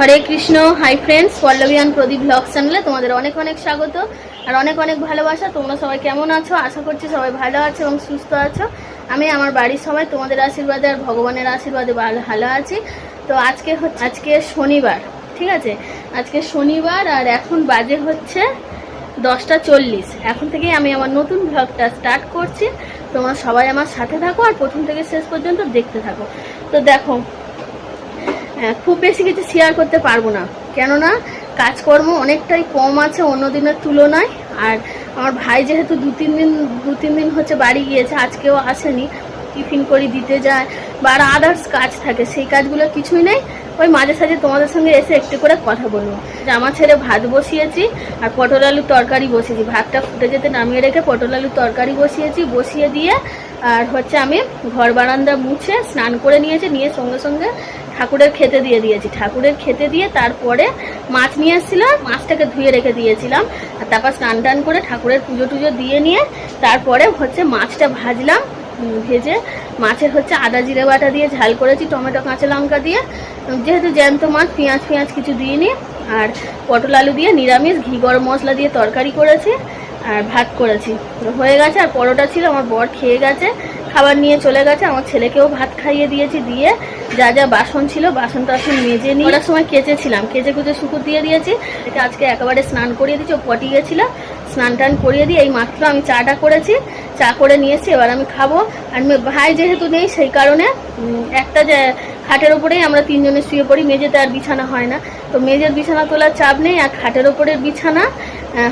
Hare Krishna hi friends Pallabian Pradip blog চ্যানেলে তোমাদের অনেক অনেক স্বাগত আর অনেক অনেক ভালোবাসা। তোমরা সবাই কেমন আছো? আশা করছি সবাই ভালো আছো এবং সুস্থ আছো। আমি আমার বাড়ির সবাই তোমাদের আশীর্বাদে আর ভগবানের আশীর্বাদে ভালো ভালো আছি। তো আজকে আজকে শনিবার, ঠিক আছে? আজকে শনিবার আর এখন বাজে হচ্ছে দশটা চল্লিশ। এখন থেকেই আমি আমার নতুন ব্লগটা স্টার্ট করছি। তোমরা সবাই আমার সাথে থাকো আর প্রথম থেকে শেষ পর্যন্ত দেখতে থাকো। তো দেখো খুব বেশি কিছু শেয়ার করতে পারব না। কেননা, কাজকর্ম অনেকটাই কম আছে অন্য দিনের তুলনায়। আর আমার ভাই যেহেতু দু তিন দিন, দু তিন দিন হচ্ছে বাড়ি গিয়েছে, আজকেও আসেনি। টিফিন করি দিতে যায় বা আদার্স কাজ থাকে, সেই কাজগুলো কিছুই নেই। ওই মাঝে সাঝে তোমাদের সঙ্গে এসে একটু করে কথা বলব। জামা ছেড়ে ভাত বসিয়েছি আর পটল আলুর তরকারি বসিয়েছি। ভাতটা ফুটে যেতে নামিয়ে রেখে পটল আলুর তরকারি বসিয়েছি, বসিয়ে দিয়ে আর হচ্ছে আমি ঘর বারান্দা মুছে স্নান করে নিয়েছি, নিয়ে সঙ্গে সঙ্গে ঠাকুরের খেতে দিয়ে দিয়েছি। ঠাকুরের খেতে দিয়ে তারপরে মাছ নিয়ে এসেছিলাম মাছটাকে ধুয়ে রেখে দিয়েছিলাম। আর তারপর স্নান টান করে ঠাকুরের পুজো টুজো দিয়ে নিয়ে তারপরে হচ্ছে মাছটা ভাজলাম। ভেজে মাছের হচ্ছে আদা, জিরে বাটা দিয়ে ঝাল করেছি, টমেটো, কাঁচা লঙ্কা দিয়ে। যেহেতু জ্যান্ত মাছ, পেঁয়াজ পেঁয়াজ কিছু দিইনি। আর পটল আলু দিয়ে নিরামিষ, ঘি, গরম মশলা দিয়ে তরকারি করেছি আর ভাত করেছি। হয়ে গেছে, আর পরোটা ছিল, আমার বর খেয়ে গেছে, খাবার নিয়ে চলে গেছে, আমার ছেলেকেও ভাত খাইয়ে দিয়েছি, দিয়ে যা যা বাসন ছিল, বাসন টাসন মেজে নিয়ে সময় কেচেছিলাম, কেচে কুচে শুকুর দিয়ে দিয়েছি এটা আজকে একেবারে স্নান করিয়ে দিয়েছি, ও পটি গেছিল স্নান টান করিয়ে দিয়ে এই মাত্র আমি চাটা করেছি। চা করে নিয়েছি, এবার আমি খাব। আর ভাই যেহেতু নেই, সেই কারণে একটা যে খাটের ওপরেই আমরা তিনজনে শুয়ে পড়ি, মেঝেতে আর বিছানা হয় না। তো মেঝের বিছানা তোলার চাপ নেই, আর খাটের ওপরের বিছানা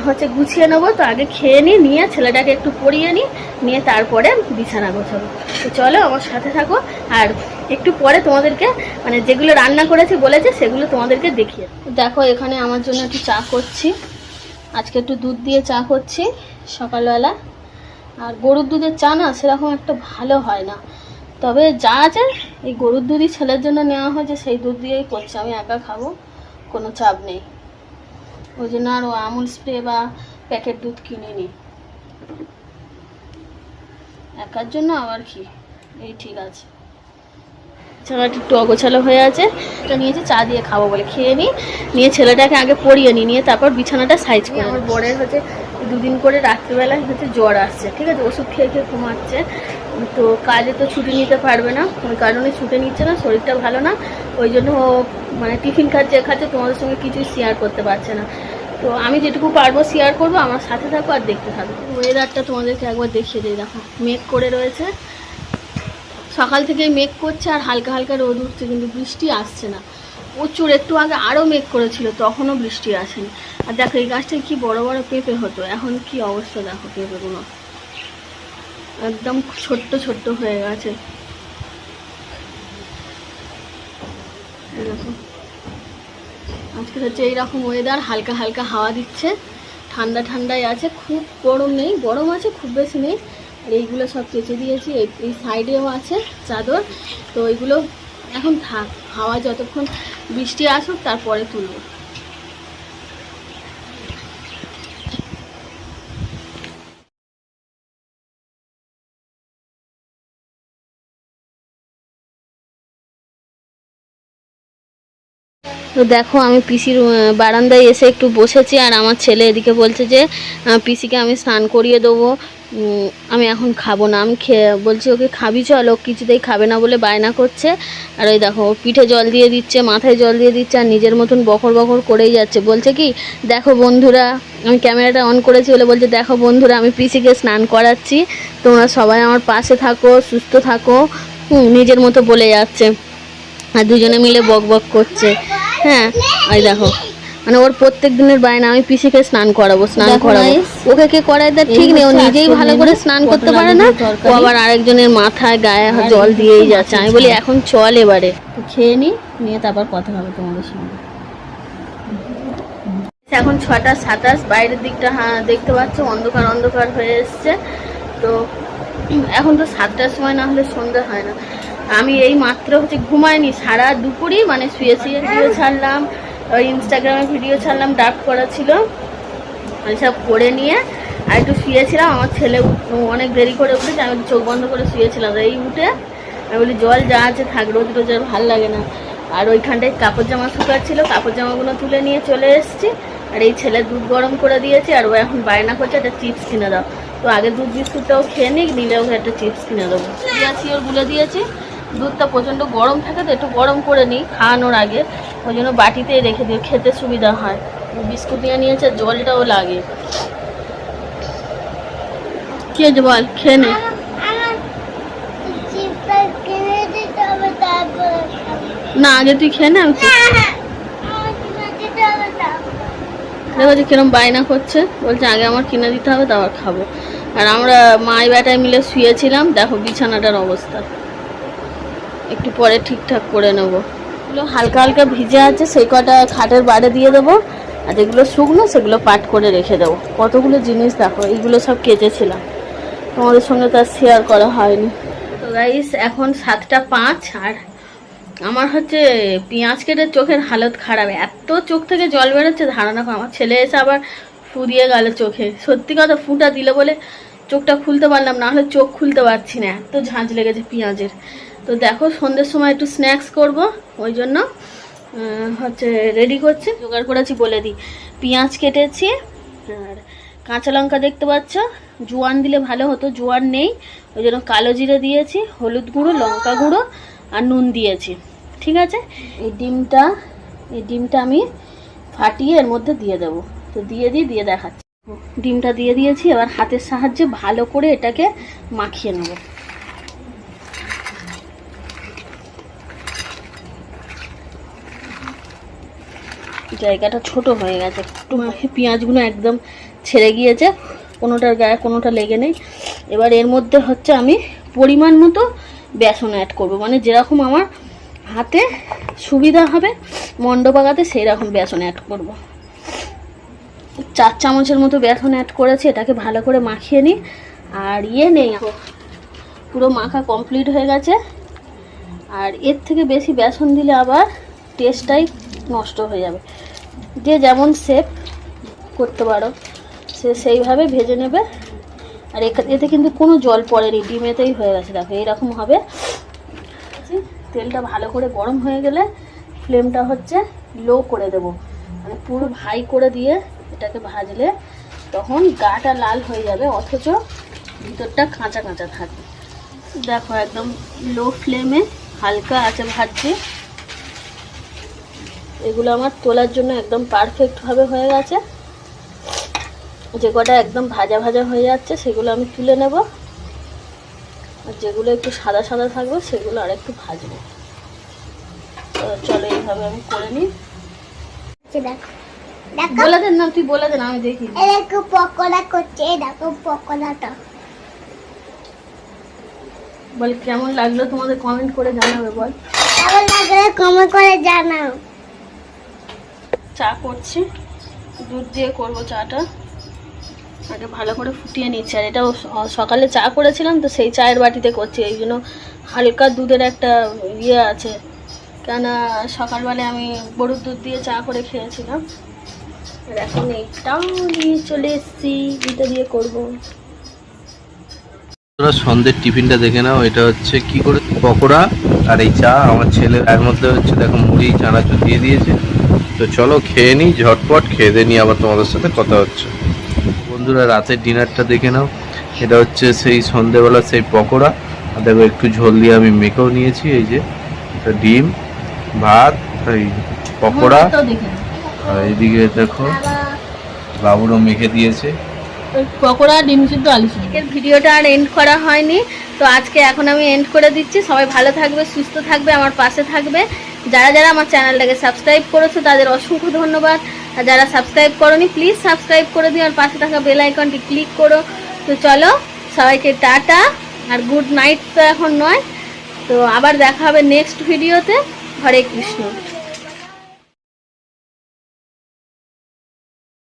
হচ্ছে গুছিয়ে নেব। তো আগে খেয়ে নিই নিয়ে ছেলেটাকে একটু পরিয়ে নিই নিয়ে তারপরে বিছানা গোছাবো। তো চলো, আমার সাথে থাকো। আর একটু পরে তোমাদেরকে মানে যেগুলো রান্না করেছি বলেছে, সেগুলো তোমাদেরকে দেখিয়ে দেখো, এখানে আমার জন্য একটু চা করছি। আজকে একটু দুধ দিয়ে চা করছি সকালবেলা। আর গরুর দুধের চা না সেরকম একটা ভালো হয় না। তবে যা আছে, এই গরুর দুধই ছেলের জন্য নেওয়া হয়েছে, সেই দুধ দিয়েই করছি। আমি একা খাব, কোনো চাপ নেই। ওই জন্য আর ও আমুল স্প্রে বা প্যাকেট দুধ কিনে নিই একার জন্য আবার কি? এই ঠিক আছে। চাটা একটু অগোছালো হয়ে আছে এটা নিয়েছি চা দিয়ে খাব বলে খেয়ে নিই নিয়ে ছেলেটাকে আগে পরিয়ে নিই নিয়ে তারপর বিছানাটা সাইজ করে আমার বরের হচ্ছে দুদিন করে রাত্রিবেলায় হচ্ছে জ্বর আসছে ঠিক আছে? ওষুধ খেয়ে খেয়ে ঘুমাচ্ছে। তো কাজে তো ছুটি নিতে পারবে না ওই কারণে ছুটি নিচ্ছে না শরীরটা ভালো না। ওই জন্য ও মানে টিফিন খাচ্ছে খাচ্ছে তোমাদের সঙ্গে কিছুই শেয়ার করতে পারছে না। তো আমি যেটুকু পারব শেয়ার করব আমার সাথে থাকো আর দেখতে থাকো। ওয়েদারটা তোমাদেরকে একবার দেখিয়ে দিই দেখো মেঘ করে রয়েছে। সকাল থেকেই মেঘ করছে আর হালকা হালকা রোদ উঠছে, কিন্তু বৃষ্টি আসছে না। প্রচুর, একটু আগে আরও মেঘ করেছিল, তখনও বৃষ্টি আসেনি। আর দেখো, এই গাছটায় কি বড় বড় পেঁপে হতো, এখন কি অবস্থা দেখো পেঁপেগুলো। একদম ছোট্ট ছোট্ট হয়ে গেছে। আজকে হচ্ছে এইরকম ওয়েদার হালকা হালকা হাওয়া দিচ্ছে। ঠান্ডা ঠান্ডায় আছে, খুব গরম নেই, গরম আছে, খুব বেশি নেই। আর এইগুলো সব কেচে দিয়েছি, এই সাইডেও আছে চাদর। তো এইগুলো এখন থাক হাওয়া যতক্ষণ বৃষ্টি আসুক, তারপরে তুলবো। তো দেখো, আমি পিসির বারান্দায় এসে একটু বসেছি, আর আমার ছেলে এদিকে বলছে যে পিসিকে আমি স্নান করিয়ে দেবো। আমি এখন খাব না। আমি খেয়ে বলছি, ওকে খাবি চল, ও কিছুতেই খাবে না বলে বায়না করছে। আর ওই দেখো পিঠে জল দিয়ে দিচ্ছে, মাথায় জল দিয়ে দিচ্ছে, আর নিজের মতন বকর বকর করেই যাচ্ছে। বলছে কি, দেখো বন্ধুরা, আমি ক্যামেরাটা অন করেছি বলে বলছে, দেখো বন্ধুরা, আমি পিসিকে স্নান করাচ্ছি। তোমরা সবাই আমার পাশে থাকো, সুস্থ থাকো। নিজের মতো বলে যাচ্ছে। আর দুজনে মিলে বক বক করছে। হ্যাঁ ওই দেখো। মানে ওর প্রত্যেক দিনের বায়না আমি পিসিকে স্নান করাবো স্নান করাবো। ওকে কে করায় দেয়? ঠিক নেই ও নিজেই ভালো করে স্নান করতে পারে না? ও আবার আরেকজনের মাথায় গায়ে জল দিয়েই যাচ্ছে। আমি বলি এখন চল এবারে। খেয়ে নি নিয়ে তারপর কথা হবে তোমাদের সঙ্গে। এখন ছটা সাতাশ বাইরের দিকটা হ্যাঁ দেখতে পাচ্ছ অন্ধকার অন্ধকার হয়ে এসছে। তো এখন তো সাতটার সময় না হলে সন্ধ্যা হয় না। আমি এই মাত্র হচ্ছে ঘুমাইনি সারা দুপুরই মানে শুয়ে শুয়ে শুয়ে ছাড়লাম। ইনস্টাগ্রামে ভিডিও ছাড়লাম ডাক করা ছিল। সব করে নিয়ে আর একটু শুয়েছিলাম, আমার ছেলে অনেক দেরি করে উঠেছে, আমি চোখ বন্ধ করে শুয়েছিলাম। এই উঠে আমি বলি, জল যা আছে থাক, রোজ রোজ আর ভালো লাগে না। আর ওইখানটায় কাপড় জামা শুকাচ্ছিল কাপড় জামাগুলো তুলে নিয়ে চলে এসেছি। আর এই ছেলে দুধ গরম করে দিয়েছে, আর ও এখন বায়না করছে, একটা চিপস কিনে দাও। তো আগে দুধ বিস্কুটটাও খেয়ে নিক, নিলে ওকে একটা চিপস কিনে দেবো। দিয়েছি, ওর গুলে দিয়েছি। দুধটা প্রচণ্ড গরম থাকে তো, একটু গরম করে নিই, খাওয়ানোর আগে। ওই জন্য বাটিতেই রেখে দিই খেতে সুবিধা হয়। বিস্কুট নিয়ে নিয়েছে জলটাও লাগে। কি আছে বল খেয়ে নে। আগে তুই খেয়ে নে হবে তারপরে দেখো যে কিরম বায়না করছে। বলছে আগে আমার কিনে দিতে হবে তারপর খাব। আর আমরা মাই বেটায় মিলে শুয়েছিলাম। দেখো বিছানাটার অবস্থা। একটু পরে ঠিকঠাক করে নেব। এগুলো হালকা হালকা ভিজে আছে, সেই কটা খাটের বাড়ে দিয়ে দেবো। আর যেগুলো শুকনো, সেগুলো পাট করে রেখে দেবো। কতগুলো জিনিস দেখো, এইগুলো সব কেচেছিলাম। তোমাদের সঙ্গে তো আর শেয়ার করা হয়নি। তো গাইস এখন সাতটা পাঁচ, আর আমার হচ্ছে পেঁয়াজ কেটে চোখের হালত খারাপ। এত চোখ থেকে জল বেরোচ্ছে, ধারণা করো, আমার ছেলে এসে আবার ফুরিয়ে গেল চোখে। সত্যি কথা, ফুটা দিলে বলে চোখটা খুলতে পারলাম না হলে চোখ খুলতে পারছি না। এত ঝাঁঝ লেগেছে পেঁয়াজের। তো দেখো সন্ধ্যের সময় একটু স্ন্যাক্স করব, ওই জন্য হচ্ছে রেডি করছি। জোগাড় করেছি বলে দিই। পেঁয়াজ কেটেছি, আর কাঁচা লঙ্কা দেখতে পাচ্ছ। জোয়ান দিলে ভালো হতো, জোয়ান নেই, ওই জন্য কালো জিরে দিয়েছি, হলুদ গুঁড়ো, লঙ্কা গুঁড়ো, আর নুন দিয়েছি। ঠিক আছে? এই ডিমটা এই ডিমটা আমি ফাটিয়ে এর মধ্যে দিয়ে দেবো। তো দিয়ে দিই, দিয়ে দেখাচ্ছি। ডিমটা দিয়ে দিয়েছি, এবার হাতের সাহায্যে ভালো করে এটাকে মাখিয়ে নেব। জায়গাটা ছোট হয়ে গেছে। একটু পেঁয়াজগুলো একদম ছেড়ে গিয়েছে, কোনোটার গায়ে কোনোটা লেগে নেই। এবার এর মধ্যে হচ্ছে আমি পরিমাণ মতো বেসন অ্যাড করব। মানে যেরকম আমার হাতে সুবিধা হবে মন্ড পাকাতে সেই রকম বেসন অ্যাড করব। চার চামচের মতো বেসন অ্যাড করেছি, এটাকে ভালো করে মাখিয়ে নিই। আর ইয়ে নেই, পুরো মাখা কমপ্লিট হয়ে গেছে। আর এর থেকে বেশি বেসন দিলে আবার টেস্টটাই নষ্ট হয়ে যাবে। যে যেমন শেপ করতে পারো, সে সেইভাবে ভেজে নেবে। আর এতে কিন্তু কোনো জল পড়েনি ডিমেতেই হয়ে গেছে। দেখো এইরকম হবে। তেলটা ভালো করে গরম হয়ে গেলে ফ্লেমটা হচ্ছে লো করে দেব। মানে পুরো হাই করে দিয়ে এটাকে ভাজলে তখন গাটা লাল হয়ে যাবে, অথচ ভিতরটা কাঁচা কাঁচা থাকবে। দেখো, একদম লো ফ্লেমে হালকা আছে ভাজছি। এগুলো আমার তোলার জন্য একদম পারফেক্টভাবে হয়ে গেছে। যে কটা একদম ভাজা ভাজা হয়ে যাচ্ছে সেগুলো আমি তুলে নেব। আর যেগুলো একটু সাদা সাদা থাকবে সেগুলো আর একটু ভাজবো। তো চলো এইভাবে আমি করে নিই। দেখো। বলে দেন না তুই বলে দেন আমি দেখি। এই দেখো পকোড়া করছে এই দেখো পকোড়াটা। বল কেমন লাগল তোমাদের কমেন্ট করে জানাবে বল। কেমন লাগলে কমে করে জানাও। চা করছি। দুধ দিয়ে করব চাটা। আগে ভালো করে ফুটিয়ে নিচ্ছি। আর এটাও সকালে চা করেছিলাম, তো সেই চায়ের বাটিতে করছি। এই জন্য হালকা দুধের একটা ইয়ে আছে। কেন সকালবেলায় আমি গরুর দুধ দিয়ে চা করে খেয়েছিলাম। আর এখন এইটাও নিয়ে চলে এসেছি এটা দিয়ে করব। সন্ধ্যের টিফিনটা দেখে নাও। এটা হচ্ছে কি করে? পকোড়া আর এই চা। আমার ছেলে, এর মধ্যে হচ্ছে, দেখো, মুড়ি, চানাচুর দিয়ে দিয়েছে। তো চলো খেয়ে নিই ঝটপট খেয়ে দিয়ে নিয়ে আবার তোমাদের সাথে কথা হচ্ছে। বন্ধুরা রাতের ডিনারটা দেখে নাও। এটা হচ্ছে সেই সন্ধেবেলা সেই পকোড়া। আর দেখো একটু ঝোল দিয়ে আমি মেখেও নিয়েছি এই যে এটা ডিম ভাত এই পকোড়া। এইদিকে দেখো বাবুরও মেখে দিয়েছে। পকোড়া ডিম সিদ্ধ আলু সিদ্ধ। আজকের ভিডিওটা আর এন্ড করা হয়নি। তো আজকে এখন আমি এন্ড করে দিচ্ছি। সবাই ভালো থাকবে সুস্থ থাকবে আমার পাশে থাকবে। যারা যারা আমার চ্যানেলটাকে সাবস্ক্রাইব করেছ, তাদের অসংখ্য ধন্যবাদ। আর যারা সাবস্ক্রাইব করনি প্লিজ সাবস্ক্রাইব করে দিও, আর পাশে থাকা বেল আইকনটি ক্লিক করো। তো চলো, সবাইকে টাটা, আর গুড নাইট তো এখন নয়। তো আবার দেখা হবে নেক্সট ভিডিওতে হরে কৃষ্ণ।